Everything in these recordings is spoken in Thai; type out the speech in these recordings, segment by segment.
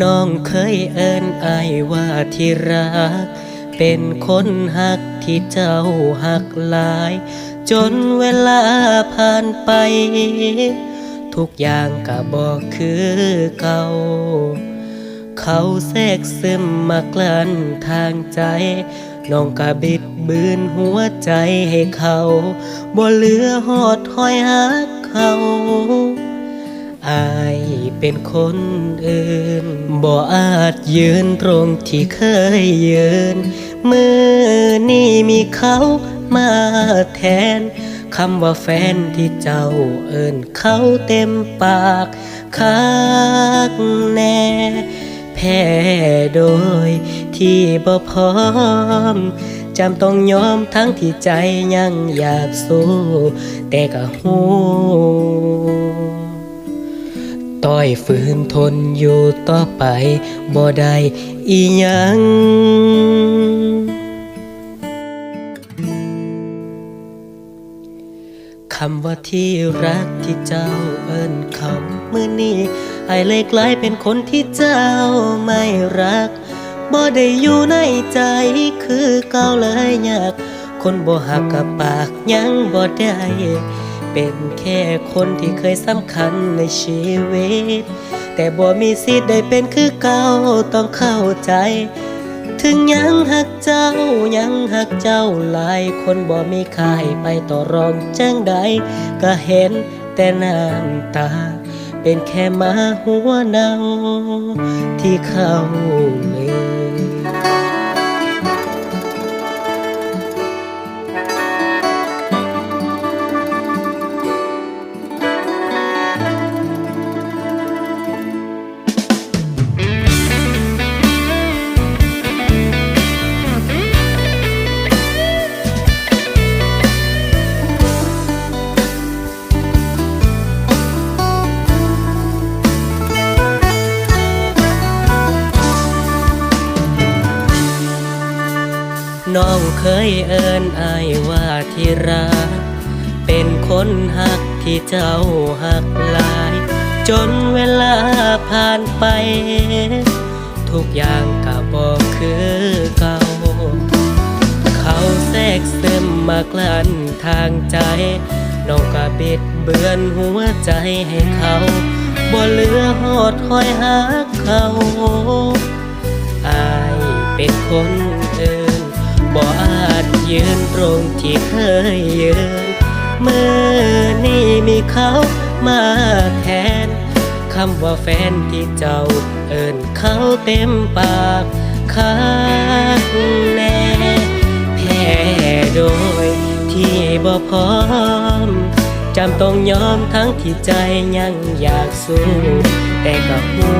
น้องเคยเอิ้นอายว่าที่รัก เป็นคนหักที่เจ้าหักหลาย จนเวลาผ่านไป ทุกอย่างก็บอกคือเก่าเขาแทรกซึมมากลั้นทางใจ น้องกะบิดบืนหัวใจให้เขา บ่เหลือหอดหอยหักเขา อายเป็นคนอื่น บ่อาจยืนตรงที่เคยยืน มือนี่มีเขามาแทนคำว่าแฟนที่เจ้าเอินเขาเต็มปากคักแน่แพ้โดยที่บ่พร้อมจำต้องยอมทั้งที่ใจยังอยากสู้ แต่ก็หู ต้อยฝืนทนอยู่ต่อไปบ่ได้อีหยังคำว่าที่รักที่เจ้าเอิ้นเขาเมื่อนี้ไอเลยกลายเป็นคนที่เจ้าไม่รักบ่ได้อยู่ในใจคือเก่าเลยยาก คนบ่หักกับปากยังบ่ได้ เป็นแค่คนที่เคยสำคัญในชีวิต แต่บ่มีสิทธิ์ได้เป็นคือเก่าต้องเข้าใจ ถึงยังหักเจ้ายังหักเจ้าหลายคนบ่มีค่ายไปต่อรองจังใด ก็เห็นแต่น้ำตา เป็นแค่มาหัวเนาที่เข้า น้องเคยเอิ้นอายว่าที่รัก เป็นคนหักที่เจ้าหักหลาย จนเวลาผ่านไป ทุกอย่างก็บอกคือเก่า เขาแทรกซึมมากลั้นทางใจ น้องก็บิดเบือนหัวใจให้เขาบ่เหลือหอดหอยหักเขา อายเป็นคน บ่อาจยืนตรงที่เคยยืนเมื่อนี่มีเขามาแทนคำว่าแฟนที่เจ้าเอินเขาเต็มปากคักแน่แพ้โดยที่บ่พร้อมจำต้องยอมทั้งที่ใจยังอยากสู้แต่ก็หู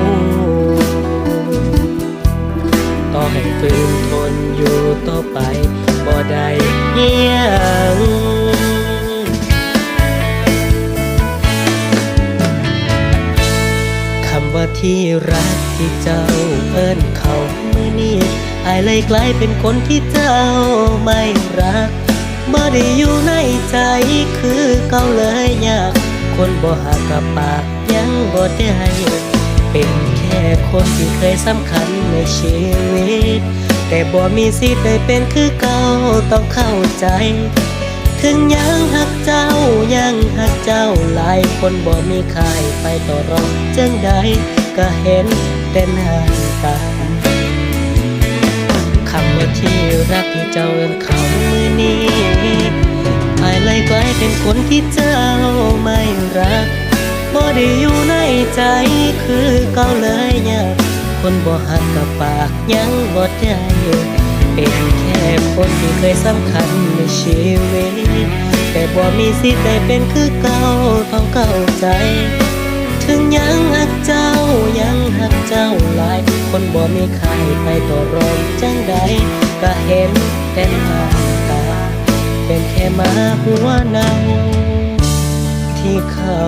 ต่อให้ฝืนทนอยู่ต่อไปบ่ได้เยียงคำว่าที่รักที่เจ้าเอิ้นเขาเมื่อนี้อายเลยกลายเป็นคนที่เจ้าไม่รักบ่ได้อยู่ในใจคือเก่าเลยยาก คนบ่หักกับปากยังบ่ได้ เป็นแค่คนที่เคยสำคัญในชีวิต แต่บ่มีสิทธิ์ได้เป็นคือเก่าต้องเข้าใจ ถึงยังหักเจ้ายังหักเจ้าหลายคนบ่มีใครไปต่อรองจังใดก็เห็นแต่หน้าตาคำว่าที่รักที่เจ้าเอิ้นเขามือนี้อายเลยกลายเป็นคนที่เจ้าไม่รักบ่ได้อยู่ ใจคือเก่าเลยเนี่ยคนบ่หักกับปากยังบ่ใจเป็นแค่คนที่เคยสำคัญในชีวิต แต่บ่มีสิทธิ์ได้เป็นคือเก่าต้องเข้าใจ ถึงยังหักเจ้ายังหักเจ้าหลาย คนบ่มีใครไปต่อรองจังใดก็เห็นแต่หาตา เป็นแค่มาหัวเนาที่เขา